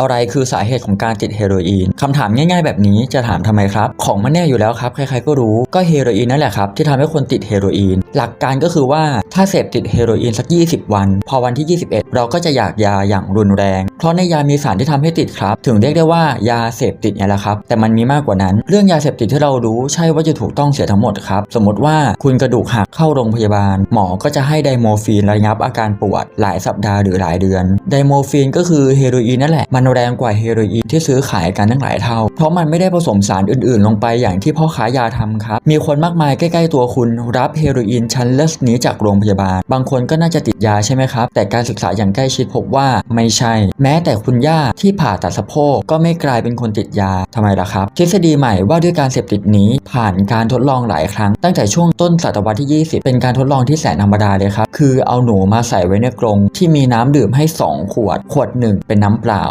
อะไรคือสาเหตุของการติดเฮโรอีนคำถามง่ายๆแบบนี้จะถามทำไมครับ ของมันแน่อยู่แล้วครับ ใครๆก็รู้ ก็เฮโรอีนนั่นแหละครับ ที่ทำให้คนติดเฮโรอีน หลักการก็คือว่าถ้าเสพติดเฮโรอีนสัก 20 วัน พอวันที่ 21 เราก็จะอยากยาอย่างรุนแรง เพราะในยามีสารที่ทำให้ติดครับ ถึงเรียกได้ว่ายาเสพติดเนี่ยแหละครับ แต่มันมีมากกว่านั้น เรื่องยาเสพติดที่เรารู้ใช่ว่าจะถูกต้องเสียทั้งหมดครับ สมมติว่าคุณกระดูกหักเข้าโรงพยาบาล หมอก็จะให้ไดโมฟีนระงับอาการปวด หลายสัปดาห์หรือหลายเดือน ไดโมฟีนก็คือเฮโรอีนนั่นแหละมันแรงกว่าเฮโรอีนที่ซื้อขายกันตั้งหลายเท่า เพราะมันไม่ได้ผสมสารอื่นๆ ลงไปอย่างที่พ่อค้ายาทำครับ มีคนมากมายใกล้ๆตัวคุณ รับเฮโรอีนชั้นเลิศนี้จากโรงพยาบาล บางคนก็น่าจะติดยาใช่ไหมครับ แต่การศึกษาอย่างใกล้ชิดพบว่าไม่ใช่ แม้แต่คุณย่าที่ผ่าตัดสะโพกก็ไม่กลายเป็นคนติดยาทำไมล่ะครับ ทฤษฎีใหม่ว่าด้วยการเสพติดนี้ผ่านการทดลองหลายครั้ง ตั้งแต่ช่วงต้นศตวรรษที่ 20 เป็นการทดลองที่แสนธรรมดาเลยครับ คือเอาหนูมาใส่ไว้ในกรงที่มีน้ำดื่มให้ 2 ขวด ขวดหนึ่งเป็นน้ำเปล่า